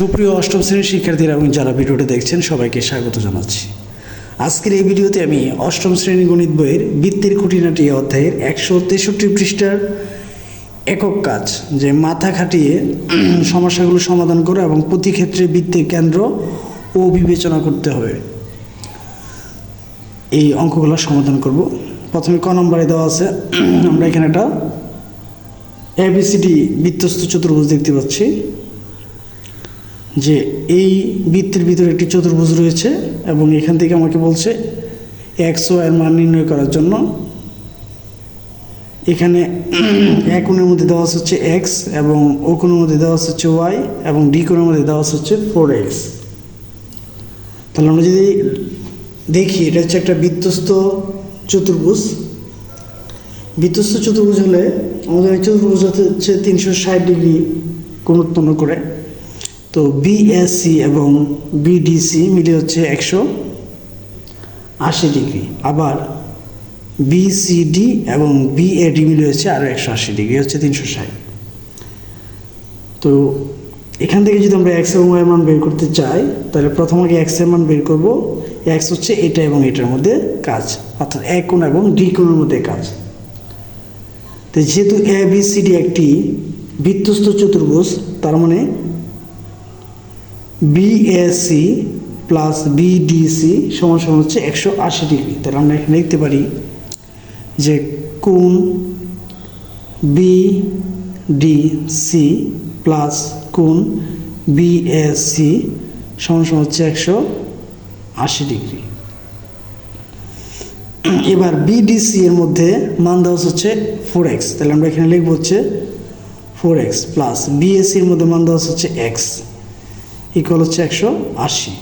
সুপ্রিয় অষ্টম শ্রেণির শিক্ষার্থীরা এবং যারা ভিডিওটি দেখছেন, সবাইকে স্বাগত জানাচ্ছি। আজকের এই ভিডিওতে আমি অষ্টম শ্রেণি গণিত বইয়ের বৃত্তির খুঁটিনাটি অধ্যায়ের একশো তেষট্টি পৃষ্ঠার একক কাজ, যে মাথা খাটিয়ে সমস্যাগুলো সমাধান করা এবং প্রতি ক্ষেত্রে বৃত্তের কেন্দ্র ও বিবেচনা করতে হবে। এই অঙ্কগুলো সমাধান করব। প্রথমে ক নম্বরে দেওয়া আছে, আমরা এখানে একটা এবিসিডি বৃত্তস্থ চতুর্ভুজ দেখতে পাচ্ছি। যে এই বৃত্তের ভিতরে একটি চতুর্ভুজ রয়েছে এবং এখান থেকে আমাকে বলছে এক্সের মান নির্ণয় করার জন্য। এখানে এক কোণের মধ্যে দেওয়া হচ্ছে এক্স এবং ও কোণের মধ্যে দেওয়া হচ্ছে ওয়াই এবং ডি কোণের মধ্যে দেওয়া হচ্ছে ফোর এক্স তাহলে আমরা যদি দেখি, এটা হচ্ছে একটা বৃত্তস্থ চতুর্ভুজ। বৃত্তস্থ চতুর্ভুজ হলে আমাদের চতুর্ভুজ হচ্ছে তিনশো ষাট ডিগ্রি কোণ উৎপন্ন করে। তো বিএসসি এবং বিডিসি মিলে হচ্ছে একশো আশি ডিগ্রি। আবার বিসিডি এবং বিএডি মিলে হচ্ছে আরও একশো আশি ডিগ্রি, হচ্ছে তিনশো ষাট। তো এখান থেকে যদি আমরা এক্স এবং ওয়াই মান বের করতে চাই, তাহলে প্রথম আগে এক্সের মান বের করব। এক্স হচ্ছে এটা এবং এটার মধ্যে কাজ, অর্থাৎ এক কোণ এবং ডি কোণের মধ্যে কাজ। তো যেহেতু এ বি সি ডি একটি বৃত্তস্থ চতুর্ভুজ, তার মানে বিএসি প্লাস বিডিসি সমান সমান হচ্ছে একশো আশি ডিগ্রি। তাহলে আমরা এখানে লিখতে পারি যে কোণ বিডিসি প্লাস কোণ বিএসসি সমান সমান হচ্ছে একশো আশি ডিগ্রি। এবার বিডিসি এর মধ্যে মান দেওয়া হচ্ছে ফোর এক্স তাহলে আমরা এখানে লিখব হচ্ছে ফোর এক্স প্লাস বিএসসির মধ্যে মান দেওয়া হচ্ছে এক্স ইকুয়াল হচ্ছে একশো আশি।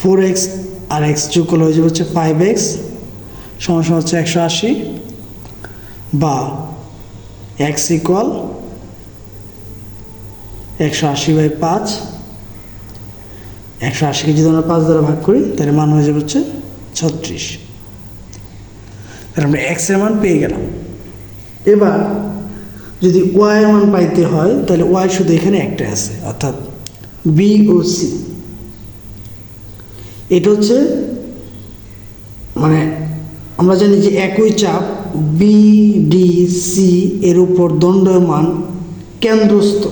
ফোর এক্স আর এক্স যোগ করলে হয়ে যাবে হচ্ছে ফাইভ এক্স সমান হচ্ছে একশো আশি বা এক্স ইকুয়াল একশো আশি বাই পাঁচ। একশো আশিকে যদি আমরা পাঁচ দ্বারা ভাগ করি, তাহলে মান হয়ে যাবে হচ্ছে ছত্রিশ। তাহলে আমরা এক্সের মান পেয়ে গেলাম। এবার যদি ওয়াই এর মান পাইতে হয়, তাহলে ওয়াই শুধু এখানে একটা আছে, অর্থাৎ বি ও সি এটা হচ্ছে মানে আমরা জানি যে একই চাপ বি ডি সি এর উপর দণ্ডমান কেন্দ্রস্থ।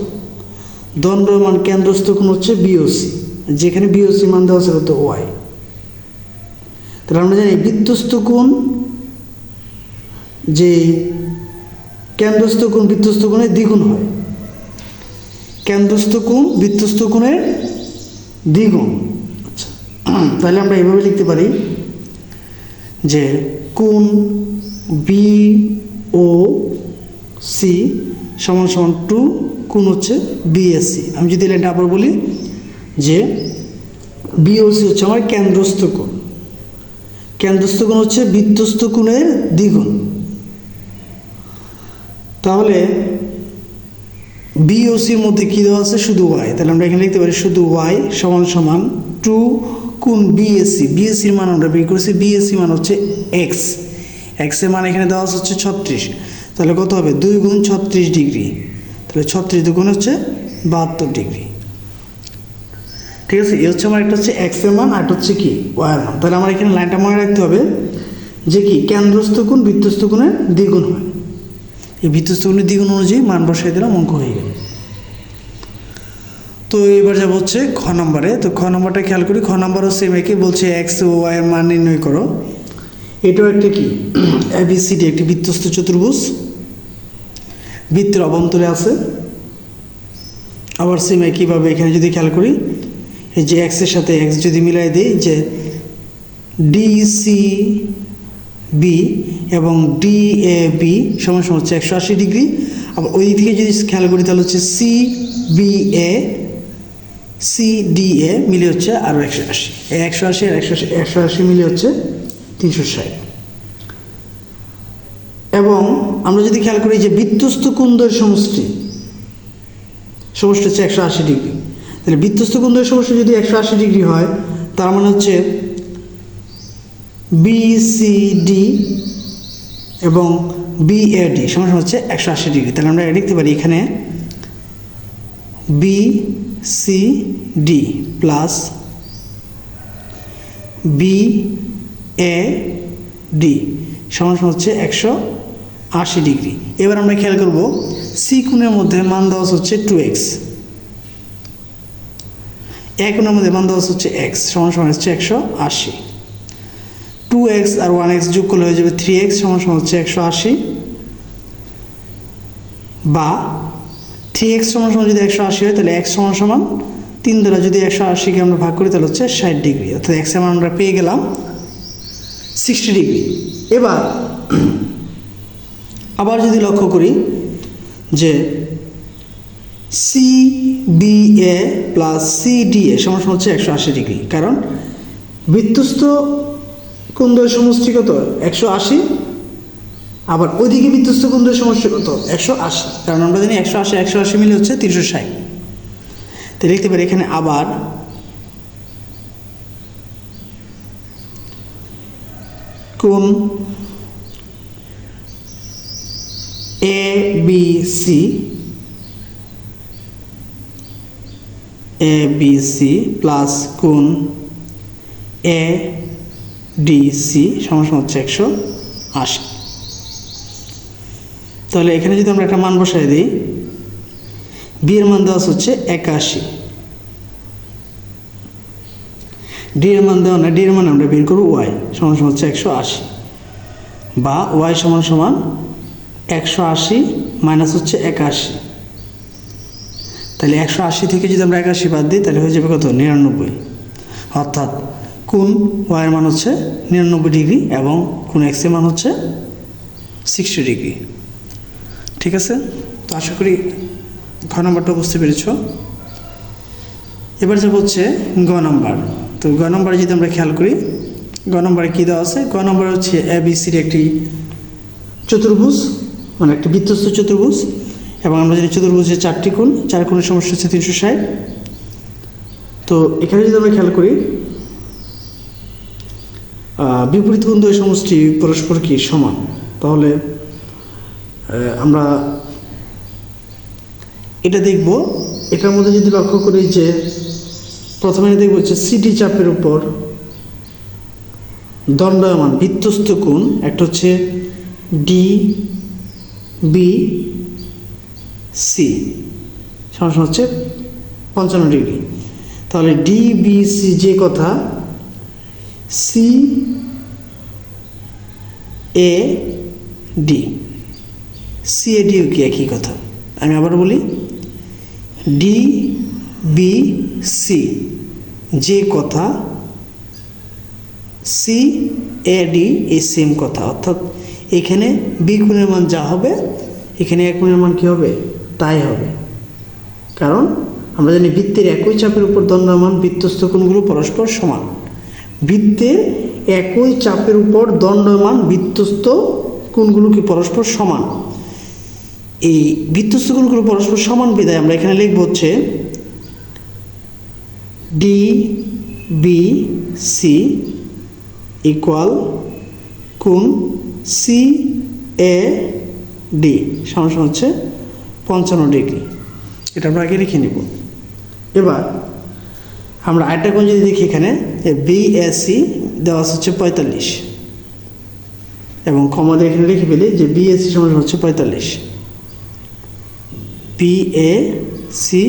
দণ্ডমান কেন্দ্রস্থ কোন হচ্ছে বিওসি যেখানে বিওসি মান দেওয়া ছিল তো ওয়াই তাহলে আমরা জানি বৃত্তস্থ কোণ, যে কেন্দ্রস্থ কোণ বৃত্তস্থ কোণের দ্বিগুণ হয়। কেন্দ্রস্থ কোণ বৃত্তস্থ কোণের দ্বিগুণ। আচ্ছা তাহলে আমরা এভাবে লিখতে পারি যে কোণ বি ও সি সমান সমান টু, কোণ হচ্ছে বিএসসি আমি যদি এটা আবার বলি যে বিওসি হচ্ছে আমার কেন্দ্রস্থ কোণ কেন্দ্রস্থ কোণ হচ্ছে বৃত্তস্থ কোণের দ্বিগুণ। তাহলে বিওসির মধ্যে কী দেওয়া আছে? শুধু ওয়াই তাহলে আমরা এখানে লিখতে পারি শুধু ওয়াই সমান সমান টু কোন বিএসসি বিএসসির মান আমরা বের করেছি। বিএসসি মান হচ্ছে এক্স এক্সের মান এখানে দেওয়া আছে হচ্ছে ছত্রিশ। তাহলে কত হবে? দুই গুণ ছত্রিশ ডিগ্রি। তাহলে ছত্রিশ দুগুণ হচ্ছে বাহাত্তর ডিগ্রি। ঠিক আছে? এ হচ্ছে আমার একটা হচ্ছে এক্সের মান, আর একটা হচ্ছে কি? ওয়াইয়ের মান। তাহলে আমার এখানে লাইনটা মনে রাখতে হবে যে কি? কেন্দ্রস্থ কোণ, বৃত্তস্থ কোণের দ্বিগুণ হয়। এই বৃত্তস্থ দ্বিগুণ অনুযায়ী মান বসাই দিলাম, অঙ্ক হয়ে গেল। তো এবার যাব হচ্ছে খ নম্বরে। তো খ নম্বরটা খেয়াল করি, খ নম্বরও সেম একই বলছে এক্স ও ওয়াই এর মান নির্ণয় করো। এটাও একটা কি? এবিসিডি একটি বৃত্তস্থ চতুর্ভুজ। বৃত্তের অবন্তরে আছে। আবার সেম একইভাবে এখানে যদি খেয়াল করি, এই যে এক্সের সাথে এক্স যদি মিলাই দিই, যে D C B D A B সমান সমান হচ্ছে একশো আশি ডিগ্রি। আবার ওই দিক যদি খেয়াল করি তাহলে হচ্ছে C B A C D A মিলে হচ্ছে আরও একশো আশি। একশো আশি আর একশো আশি একশো আশি মিলে হচ্ছে তিনশো ষাট। এবং আমরা যদি খেয়াল করি যে বৃত্তস্থ কুন্দর সমষ্টি সমষ্টি হচ্ছে একশো আশি ডিগ্রি। তাহলে বৃত্তস্থ কুন্দর সমষ্টি যদি একশো আশি ডিগ্রি হয়, তার মানে হচ্ছে বিসিডি এবং বিএডি সমান হচ্ছে একশো আশি ডিগ্রি। তাহলে আমরা লিখতে পারি এখানে B C D plus B A D সমান সমান হচ্ছে একশো আশি ডিগ্রি। এবার আমরা খেয়াল করব সি কোণের মধ্যে মান দেওয়া হচ্ছে টু এক্স এ কোণের মধ্যে মান দেওয়া হচ্ছে এক্স সমান সমান হচ্ছে একশো আশি। টু এক্স আর ওয়ান এক্স যোগ করলে হয়ে যাবে থ্রি এক্স সমান হচ্ছে একশো আশি। বা থ্রি এক্স সমান সমান যদি একশো আশি হয়, তাহলে এক্স সমান সমান তিন দ্বারা যদি একশো আশিকে আমরা ভাগ করি, তাহলে হচ্ছে ষাট ডিগ্রি। অর্থাৎ এক্সের মান আমরা পেয়ে গেলাম সিক্সটি ডিগ্রি। এবার আবার যদি লক্ষ্য করি যে C B A plus C D A সমান হচ্ছে একশো আশি ডিগ্রি। কারণ বৃত্তস্থ কুন্দর সমষ্টি কত? একশো আশি। আবার ওইদিকে বিধ্বস্ত কুণ্ডের সমস্যা কত? একশো আশি। কারণ আমরা জানি একশো আশি একশো আশি মিলে হচ্ছে তিনশো ষাট। তো লিখতে পারি এখানে আবার কোন? A, B, C. A, B, C plus কোন? এ ডি সি সমান হচ্ছে একশো আশি। তাহলে এখানে যদি আমরা একটা মান বসাই দিই বি এর মান দেওয়া হচ্ছে একাশি। ডি এর মান দেওয়া না ডি এর মান আমরা বের করব ওয়াই সমান সমান হচ্ছে একশো আশি। বা ওয়াই সমান সমান একশো আশি মাইনাস হচ্ছে একাশি। তাহলে একশো আশি থেকে যদি আমরা একাশি বাদ দিই, তাহলে হয়ে যাবে কত? নিরানব্বই। অর্থাৎ কোন ওয়াইয়ের মান হচ্ছে নিরানব্বই ডিগ্রি এবং কোন এক্সের মান হচ্ছে সিক্সটি ডিগ্রি? ঠিক আছে? তো আশা করি ঘ নম্বরটা বুঝতে পেরেছ। এবার যাব হচ্ছে গ নম্বর। তো গ নম্বরে যদি আমরা খেয়াল করি, গ নম্বরে কী দেওয়া আছে? গ নম্বরে হচ্ছে এ একটি চতুর্ভুজ মানে একটি বৃত্তস্থ চতুর্ভুজ, এবং আমরা জানি চতুর্ভুজের চারটি কোণ, চার কোণের সমস্যা হচ্ছে তিনশো ষাট। তো এখানে যদি আমরা খেয়াল করি বিপরীত দুই সমষ্টি পরস্পর কি সমান? তাহলে আমরা এটা দেখব। এটার মধ্যে যদি লক্ষ্য করি যে, প্রথমে দেখব হচ্ছে সিটি চাপের উপর দণ্ডায়মান বৃত্তস্থ কোণ, একটা হচ্ছে ডি বি সি সমস্যা হচ্ছে পঞ্চান্ন ডিগ্রি। তাহলে ডি বি সি যে কথা C A D C A deo কি একই কথা? আমি আবার বলি ডি বি সি যে কথা সি এ ডি এই সেম কথা। অর্থাৎ এখানে বি কোণের মান যা হবে, এখানে এক কোণের মান কী হবে? তাই হবে। কারণ আমরা জানি বৃত্তের একই চাপের উপর দণ্ডায়মান বৃত্তস্থ কোণগুলো পরস্পর সমান। বৃত্তের একই চাপের উপর দণ্ডমান বৃত্তস্থ কোণগুলো কি পরস্পর সমান? এই বৃত্তস্থ কোণগুলো পরস্পর সমান বিদায় আমরা এখানে লিখব হচ্ছে ডি বি সি ইকুয়াল কোণ সি এ ডি সমান হচ্ছে পঞ্চান্ন ডিগ্রি। এটা আমরা আগে লিখে নিব। এবার আমরা আরেকটা কোণ যদি দেখি এখানে বিএসসি দেওয়া হচ্ছে পঁয়তাল্লিশ। এবং দিয়ে এখানে লিখে ফেলি যে বিএসসি সমান হচ্ছে পঁয়তাল্লিশ। পিএ সি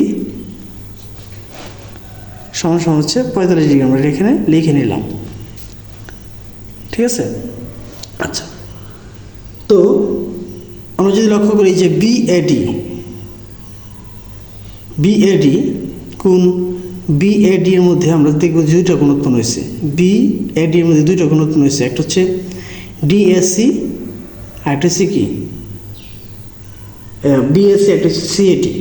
সমান হচ্ছে পঁয়তাল্লিশ ডিগ্রি। আমরা এখানে লিখে নিলাম। ঠিক আছে? আচ্ছা। তো আমরা যদি লক্ষ্য করি যে বিএডি বিএডি কোন বিএডি এর মধ্যে আমরা দেখব যে দুইটা কোণ উৎপন্ন হয়েছে বিএডি এর মধ্যে দুইটা কোণ উৎপন্ন হয়েছে একটা হচ্ছে ডিএসসি আর একটা হচ্ছে কি? বিএসসি একটা হচ্ছে সিএটি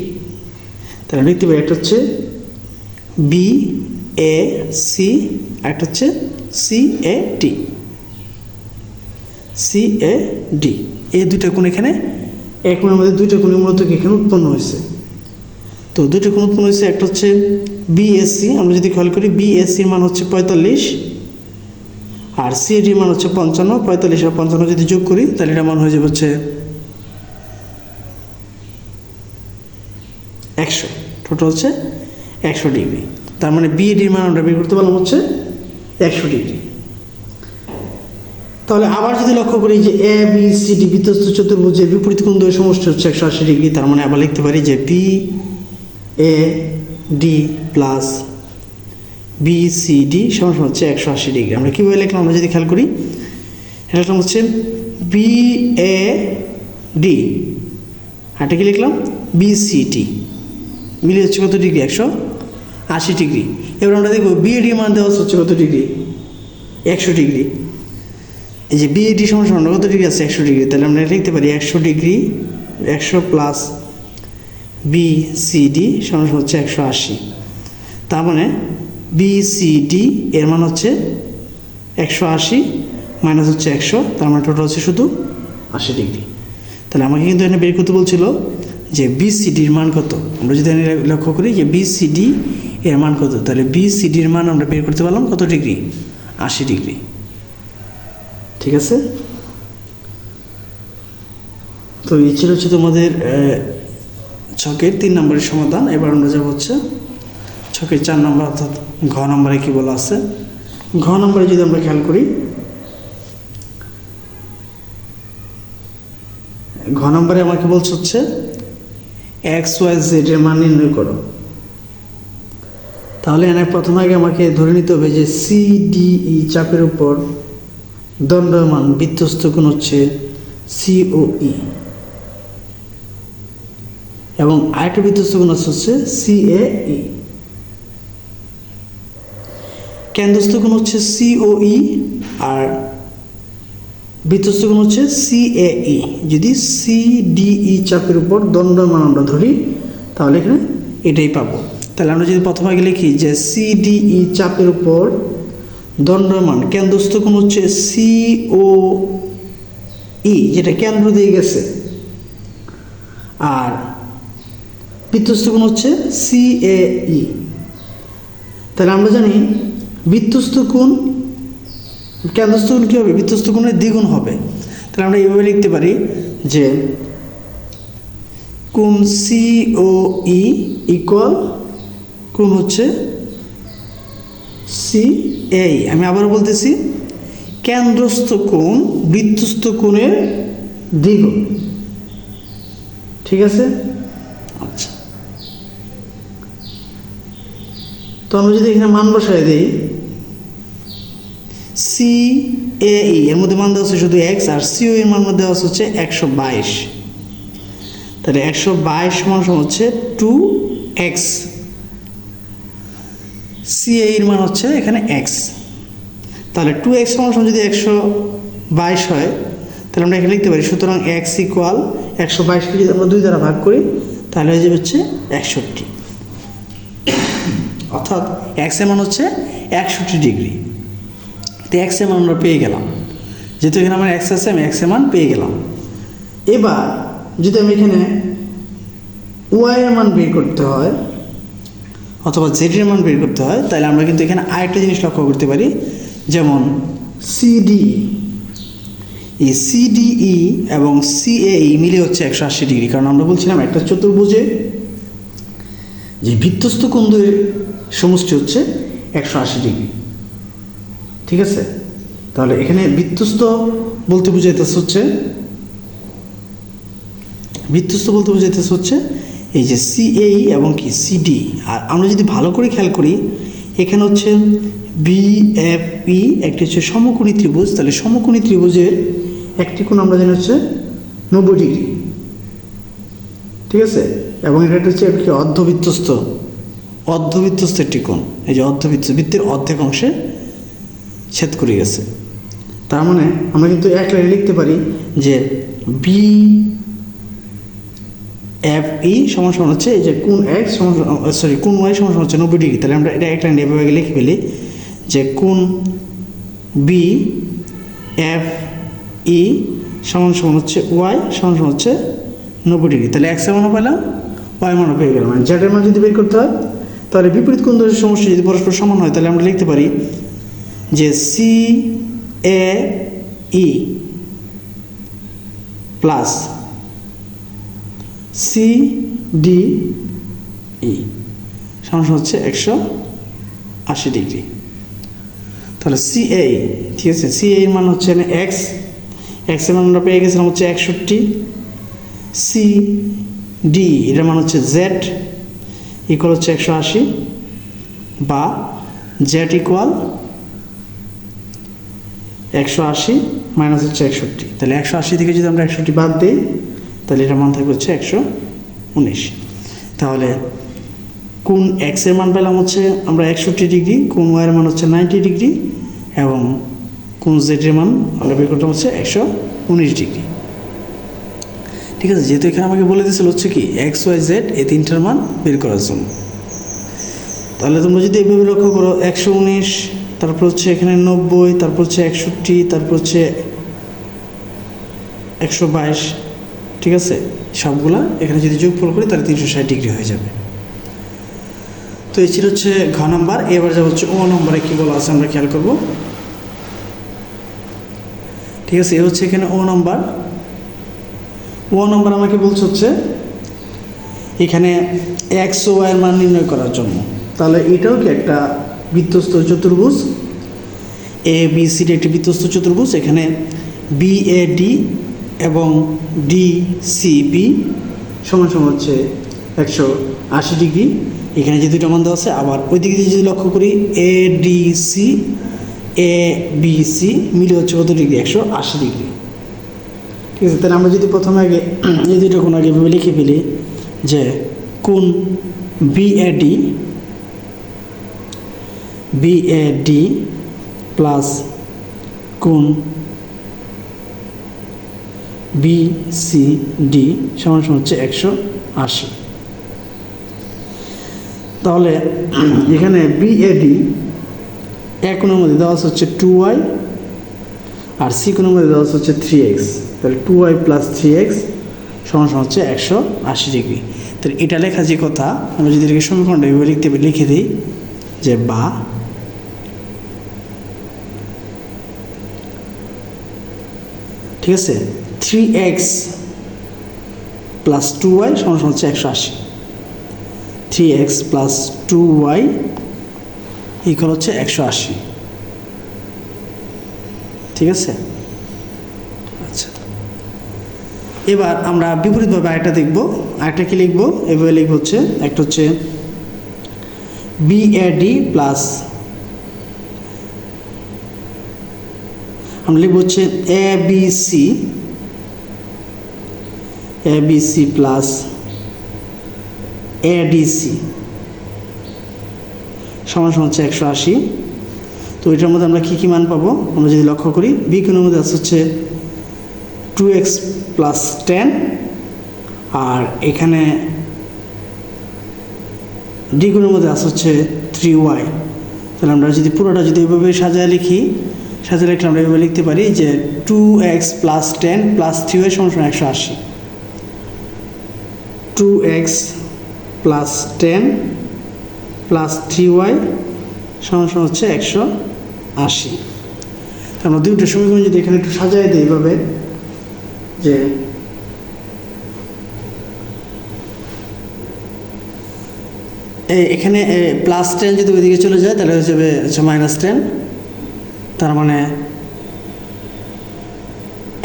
তাহলে দেখতে পাই একটা হচ্ছে বি এ সি একটা হচ্ছে C A T C A D এই দুইটা কোণ এখানে, এক কোণের মধ্যে দুইটা কোণের মূলত এখানে উৎপন্ন হয়েছে? তো কোণ উৎপন্ন হয়েছে, একটা হচ্ছে বিএসসি আমরা যদি খেয়াল করি বিএসসির মান হচ্ছে পঁয়তাল্লিশ, আর সিএডির মান হচ্ছে পঞ্চান্ন, পঁয়তাল্লিশ আর পঞ্চান্ন যদি যোগ করি, তাহলে এটা মান হয়ে যাবে হচ্ছে একশো টোটাল হচ্ছে একশো ডিগ্রি। তার মানে বিএডির মান আমরা বের করতে পারলাম হচ্ছে একশো ডিগ্রি। তাহলে আবার যদি লক্ষ্য করি যে এ বি সি ডি বিধ্বস্ত চতুর্ভুজের বিপরীত কোণ দ্বয়ের সমষ্টি হচ্ছে একশো আশি ডিগ্রি, তার মানে আবার লিখতে পারি যে B A D plus B C D সমান হচ্ছে একশো আশি ডিগ্রি আমরা কীভাবে লিখলাম? আমরা যদি খেয়াল করি, এটা লিখলাম হচ্ছে বি এ ডি এটা কি লিখলাম? বি সি টি মিলে হচ্ছে কত ডিগ্রি একশো আশি ডিগ্রি এবার আমরা দেখব বিএডি মান দেওয়া হচ্ছে কত ডিগ্রি একশো ডিগ্রি এই যে বিএডি সমান সমান কত ডিগ্রি আছে? একশো ডিগ্রি তাহলে আমরা লিখতে পারি একশো ডিগ্রি একশো প্লাস বি সি ডি সমান হচ্ছে একশো আশি। তার মানে বি সি ডি এর মান হচ্ছে একশো আশি মাইনাস হচ্ছে একশো, তার মানে টোটাল হচ্ছে শুধু আশি ডিগ্রি তাহলে আমাকে কিন্তু এখানে বের করতে বলছিল যে বি সি ডির মান কত? আমরা যদি লক্ষ্য করি যে বি সি ডি এর মান কত? তাহলে বি সি ডির মান আমরা বের করতে পারলাম কত ডিগ্রি আশি ডিগ্রি ঠিক আছে? তো এই ছিল হচ্ছে তোমাদের ছকের তিন নম্বরের সমাধান। এবার আমরা যাব হচ্ছে ছকের চার নম্বর অর্থাৎ ঘ নম্বরে কী বলা আছে? ঘ নম্বরে যদি আমরা খেয়াল করি, ঘ নম্বরে আমাকে বলছে হচ্ছে এক্স, ওয়াই, জেড এর মান নির্ণয় করো। তাহলে এনে প্রথমে আগে আমাকে ধরে নিতে হবে যে সি ডি ই চাপের উপর দণ্ডমান বিধ্বস্ত কোণ হচ্ছে সি ও ই এবং আরেকটা কোণ হচ্ছে সি এ ই কেন্দ্রস্থ কোণ হচ্ছে সি ও ই আর বিধ্বস্ত কোণ হচ্ছে সি এ ই যদি সি ডি ই চাপের উপর দণ্ডমান আমরা ধরি, তাহলে এখানে এটাই পাবো। তাহলে আমরা যদি প্রথমে আগে লিখি যে সি ডি ই চাপের উপর দণ্ডমান কেন্দ্রস্থ কোণ হচ্ছে সি ও ই যেটা কেন্দ্র দিয়ে গেছে। আর বিধ্বস্ত কোণ হচ্ছে সি এ ই তাহলে আমরা জানি বৃত্তস্থ কোণ, কেন্দ্রস্থ কোণ কী হবে? বৃত্তস্থ কোণের দ্বিগুণ হবে। তাহলে আমরা এইভাবে লিখতে পারি যে কোণ সি ও ই ইকুয়াল কোণ হচ্ছে সি এই আমি আবার বলতেছি, কেন্দ্রস্থ কোণ বৃত্তস্থ কোণের দ্বিগুণ। ঠিক আছে আচ্ছা তো আমরা যদি এখানে মান বসাই দিই সি এ এর মধ্যে মান দেওয়া হচ্ছে শুধু এক্স আর সিও এর মান মধ্যে দেওয়া হচ্ছে একশো বাইশ। তাহলে একশো বাইশ সমান হচ্ছে টু এক্স সি এর মান হচ্ছে এখানে এক্স তাহলে টু এক্স সমান যদি একশো বাইশ হয়, তাহলে আমরা এখানে লিখতে পারি, সুতরাং এক্স ইকুয়াল একশো বাইশকে যদি আমরা দুই দ্বারা ভাগ করি, তাহলে হয়ে যাবে হচ্ছে একষট্টি। অর্থাৎ এক্সের মান হচ্ছে একষট্টি ডিগ্রি। তো এক্সের মান আমরা পেয়ে গেলাম। যেহেতু এখানে আমার এক্স আছে, আমি এক্সের পেয়ে গেলাম। এবার যদি আমি এখানে ওয়াই এর মান বের করতে হয় অথবা জেড এর মান বের করতে হয়, তাহলে আমরা কিন্তু এখানে আরেকটা জিনিস লক্ষ্য করতে পারি। যেমন সিডি এই সিডিই এবং সিএই মিলে হচ্ছে একশো আশি ডিগ্রি। কারণ আমরা বলছিলাম একটা চতুর্ভুজে যে ভিত্তস্ত কোণের সমষ্টি হচ্ছে একশো আশি ডিগ্রি। ঠিক আছে? তাহলে এখানে বৃত্তস্ত বলতে বুঝাইতেছে হচ্ছে বৃত্তস্ত বলতে বুঝাইতেছে হচ্ছে এই যে সিএই এবং কি সিডি আর আমরা যদি ভালো করে খেয়াল করি, এখানে হচ্ছে বিএফই একটি হচ্ছে সমকোণী ত্রিভুজ। তাহলে সমকোণী ত্রিভুজের একটি কোণ আমরা জানি হচ্ছে নব্বই ডিগ্রি। ঠিক আছে? এবং এটা একটা হচ্ছে কি অর্ধবৃত্তস্ত অর্ধবৃত্তস্ত একটি কোণ এই যে অর্ধবৃত্ত বৃত্তের অর্ধেক অংশে ছেদ করে গেছে। তার মানে আমরা কিন্তু এক লাইনে লিখতে পারি যে বি এফ ই সমান সমান হচ্ছে এই যে কোন এক্স সমান সরি কোন ওয়াই সমান হচ্ছে নব্বই ডিগ্রি। তাহলে আমরা এটা এক লাইনে এভাবে লিখে ফেলি যে কোন বি এফ ই সমান সমান হচ্ছে ওয়াই সমান সমান হচ্ছে নব্বই ডিগ্রি। তাহলে এক্সের মানও পেলাম ওয়াই মানও পেয়ে গেলাম। মানে জেডের মান যদি বের করতে হয় তাহলে বিপরীত কোন দোষের সমস্যা যদি পরস্পর সমান হয়, তাহলে আমরা লিখতে পারি যে C A E plus C D E সমান হচ্ছে একশো আশি ডিগ্রি। তাহলে সিএ ঠিক আছে? সিএ এর মান হচ্ছে এক্স এক্সের মান আমরা পেয়ে গেছিলাম হচ্ছে একষট্টি। সি ডি এটার মান হচ্ছে জেড ইকুয়াল হচ্ছে একশো আশি বা জেড ইকুয়াল একশো আশি মাইনাস হচ্ছে একষট্টি। তাহলে একশো আশি থেকে যদি আমরা একষট্টি বাদ দিই, তাহলে এটার মান থাকবে হচ্ছে একশো উনিশ। তাহলে কোন এক্সের মান পেলাম হচ্ছে আমরা একষট্টি ডিগ্রি, কোন ওয়াইয়ের মান হচ্ছে নাইনটি ডিগ্রি এবং কোন জেডের মান আমরা বের করতাম হচ্ছে একশো উনিশ ডিগ্রি। ঠিক আছে, যেহেতু এখানে আমাকে বলে দিয়েছিল হচ্ছে কি এক্স ওয়াই জেড এই তিনটার মান বের করার জন্য। তাহলে তোমরা যদি এইভাবে লক্ষ্য করো, একশো উনিশ, তারপর হচ্ছে এখানে নব্বই, তারপর হচ্ছে একষট্টি, তারপর হচ্ছে একশো বাইশ, ঠিক আছে? সবগুলা এখানে যদি যোগফল করি, তাহলে তিনশো ষাট ডিগ্রি হয়ে যাবে। তো এই ছিল হচ্ছে ঘ নাম্বার। এবার যা হচ্ছে ও নম্বরে কী বলা আছে, আমরা খেয়াল করব। ঠিক আছে, এ হচ্ছে এখানে ও নম্বর। ও নম্বর আমাকে বলছে হচ্ছে, এখানে এক্স ও এর মান নির্ণয় করার জন্য। তাহলে এটাও কি একটা বৃত্তস্ত চতুর্ভুজ? এ বি সি ডি একটি বৃত্তস্ত চতুর্ভুজ, এখানে বি এ ডি এবং ডি সি বি সমান সমান হচ্ছে একশো আশি ডিগ্রি। এখানে যে দুটো মান দেওয়া আছে, আবার ওই দিকে যদি লক্ষ্য করি A D C A B C মিলে হচ্ছে কত ডিগ্রি? একশো আশি ডিগ্রি। ঠিক আছে, তাহলে আমরা যদি প্রথমে আগে, এই দুটো কোন আগে লিখে ফেলি, যে কোন B A D B A D plus কোন বি সি ডি সমান সমান হচ্ছে একশো আশি। তাহলে, এখানে বি এ ডি এ মধ্যে দেওয়া হচ্ছে টু ওয়াই আর সি কোণের মধ্যে দেওয়া আছে হচ্ছে থ্রি এক্স তাহলে two Y plus three X সমান হচ্ছে একশো আশি ডিগ্রি। তাহলে এটা লেখা যে কথা, আমরা যদি এটাকে সমীকরণটা এভাবে লিখতে লিখে দিই যে বা ঠিক আছে? Three X plus two Y সমান হচ্ছে একশো আশি। Three X plus two Y equal হচ্ছে একশো আশি। ঠিক আছে? আচ্ছা। এবার আমরা বিপরীতভাবে আরেকটা দেখব। আরেকটা কি লিখব? এভাবে লিখব হচ্ছে, একটা হচ্ছে বি এ ডি প্লাস আমরা লিখব হচ্ছে A B C A B C plus ADC সমান সমান হচ্ছে একশো আশি। তো এটার মধ্যে আমরা কী কী মান পাবো? আমরা যদি লক্ষ্য করি বি কোণের মধ্যে আছে হচ্ছে টু এক্স প্লাস টেন আর এখানে ডি কোণের মধ্যে আছে হচ্ছে থ্রি ওয়াই তাহলে আমরা যদি পুরোটা যদি এভাবে সাজায় লিখি, সাজায় লিখলে আমরা এভাবে লিখতে পারি যে two X plus ten plus three Y সমান সমান একশো আশি। Two X plus ten plus three Y সমান সমান হচ্ছে একশো আশি আমরা দুইটা সমীকরণ যদি এখানে একটু সাজাই দিই এইভাবে যে এখানে প্লাস টেন যদি ওইদিকে চলে যায়, তাহলে হয়ে যাবে হচ্ছে মাইনাস টেন তার মানে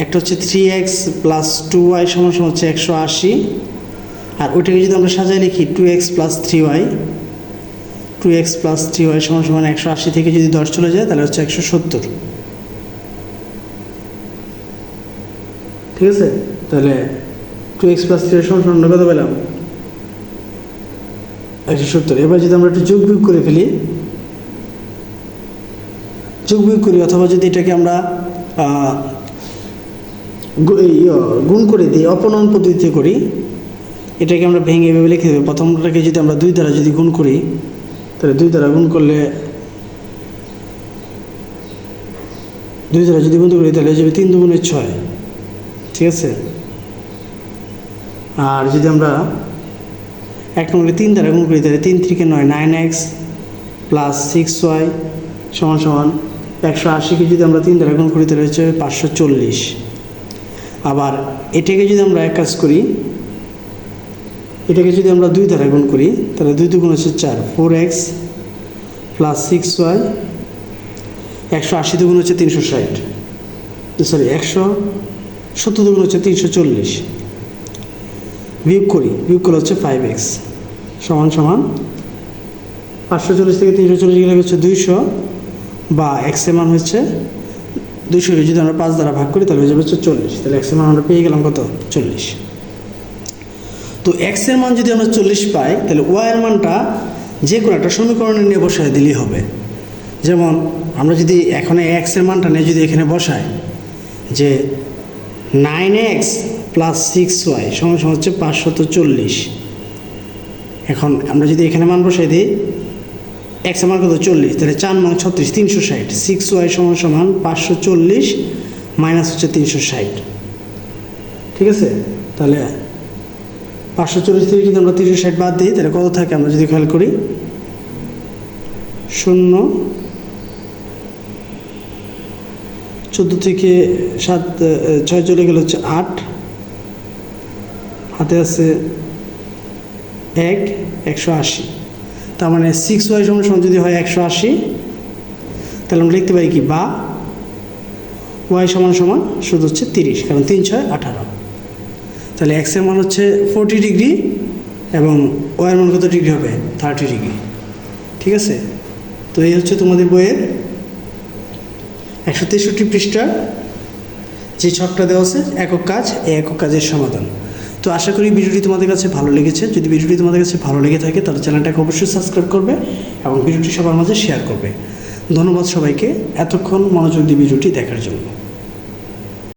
একটা হচ্ছে three X plus two Y সমান হচ্ছে একশো আশি। আর ওইটাকে যদি আমরা সাজায় লিখি two X plus three Y two X plus three Y সমান সমান একশো আশি থেকে যদি দশ চলে যায় তাহলে হচ্ছে একশো সত্তর। ঠিক আছে? তাহলে টু এক্স প্লাস থ্রি সমান সমান কত পেলাম? একশো সত্তর। এবার যদি আমরা একটু যোগ বিয়োগ করে ফেলি যোগ বিয়োগ করি অথবা যদি এটাকে আমরা ইয়ে, গুণ করে দিই অপনয়ন পদ্ধতিতে করি এটাকে আমরা ভেঙে ভেবে লিখে দেবো। প্রথমটাকে যদি আমরা দুই দ্বারা যদি গুণ করি তাহলে দুই দ্বারা গুণ করলে, দুই দ্বারা যদি গুণ করি তাহলে যাবে তিন দুগুণে ছয়, ঠিক আছে? আর যদি আমরা এক নম্বরে তিন দ্বারা গুণ করি তাহলে তিন থেকে নয় nine X plus six Y সমান সমান একশো আশিকে যদি আমরা তিন দ্বারা গুণ করি তাহলে হচ্ছে পাঁচশো চল্লিশ। আবার এটাকে যদি আমরা এক কাজ করি এটাকে যদি আমরা দুই দ্বারা গুণ করি, তাহলে দুই দুগুণ হচ্ছে চার four x plus six y একশো আশি দুগুণ হচ্ছে তিনশো ষাট। সরি একশো সত্তর দুগুণ হচ্ছে তিনশো চল্লিশ। বিয়োগ করি, বিয়োগ করলে হচ্ছে ফাইভ এক্স সমান সমান পাঁচশো চল্লিশ থেকে তিনশো চল্লিশ গেলে হচ্ছে দুইশো বা এক্সের মান হচ্ছে দুইশো। যদি আমরা পাঁচ দ্বারা ভাগ করি, তাহলে হয়ে যাবে হচ্ছে চল্লিশ। তাহলে এক্সের মান আমরা পেয়ে গেলাম কত? চল্লিশ। তো এক্সের মান যদি আমরা চল্লিশ পাই, তাহলে ওয়াইয়ের মানটা যে কোনো একটা সমীকরণে নিয়ে বসায় দিলেই হবে। যেমন আমরা যদি এখানে এক্সের মানটা নিয়ে যদি এখানে বসাই, যে nine x plus six y সমান সমান হচ্ছে পাঁচশত চল্লিশ। এখন আমরা যদি এখানে মান বসাই দিই এক্স মান কত? চল্লিশ। তাহলে চার নং ছত্রিশ, তিনশো ষাট। সিক্স ওয়াই সমান সমান পাঁচশো চল্লিশ মাইনাস হচ্ছে তিনশো ষাট। ঠিক আছে? তাহলে পাঁচশো চল্লিশ থেকে যদি আমরা তিনশো ষাট বাদ দিই, তাহলে কত থাকে আমরা যদি খেয়াল করি? শূন্য। চোদ্দ থেকে সাত ছয় চলে গেলে হচ্ছে আট। হাতে আছে এক, একশো আশি। তার মানে সিক্স ওয়াই সমান সমান যদি হয় একশো আশি, তাহলে আমরা লিখতে পারি কি? বা ওয়াই সমান সমান শুধু হচ্ছে তিরিশ, কারণ তিন, ছয়, আঠারো। তাহলে এক্সের মান হচ্ছে ফোরটি ডিগ্রি এবং ওয়াইয়ের মান কত ডিগ্রি হবে? থার্টি ডিগ্রি ঠিক আছে? তো এই হচ্ছে তোমাদের বইয়ের একশো তেষট্টি পৃষ্ঠার যে ছকটা দেওয়া আছে, একক কাজ, এই একক কাজের সমাধান। তো আশা করি ভিডিওটি তোমাদের কাছে ভালো লেগেছে। যদি ভিডিওটি তোমাদের কাছে ভালো লেগে থাকে, তাহলে চ্যানেলটাকে অবশ্যই সাবস্ক্রাইব করবে এবং ভিডিওটি সবার মাঝে শেয়ার করবে। ধন্যবাদ সবাইকে। এতক্ষণ মনোযোগ দিয়ে ভিডিওটি দেখার জন্য।